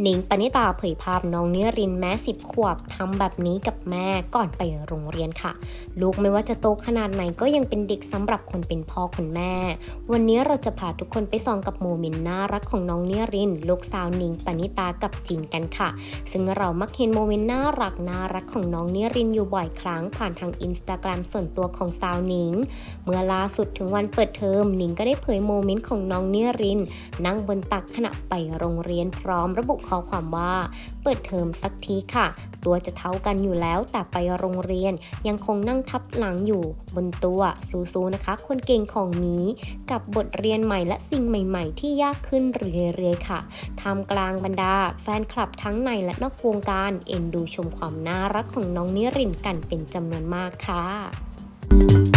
หนิงปณิตาเผยภาพน้องเนิรินแม้สิบขวบทำแบบนี้กับแม่ก่อนไปโรงเรียนค่ะ ลูกไม่ว่าจะโตขนาดไหนก็ยังเป็นเด็กสำหรับคนเป็นพ่อคนแม่ วันนี้เราจะพาทุกคนไปส่องกับโมเมนต์น่ารักของน้องเนิริน ลูกสาวหนิงปณิตากับจินกันค่ะ ซึ่งเรามักเห็นโมเมนต์น่ารักน่ารักของน้องเนิรินอยู่บ่อยครั้งผ่านทางอินสตาแกรมส่วนตัวของสาวหนิง เมื่อล่าสุดถึงวันเปิดเทอมหนิงก็ได้เผยโมเมนต์ของน้องเนิริน นั่งบนตักขณะไปโรงเรียนพร้อมระบุข้อความว่า เปิดเทอมสักทีค่ะ ตัวจะเท่ากันอยู่แล้วแต่ไปโรงเรียนยังคงนั่งทับหลังอยู่บนตัวสู้ๆนะคะ คนเก่งของนี้กับบทเรียนใหม่และสิ่งใหม่ๆ ที่ยากขึ้นเรื่อยๆค่ะทำกลางบรรดา แฟนคลับทั้งในและนอกวงการเอ็นดูชมความน่ารักของน้องนิรินกันเป็นจำนวนมากค่ะ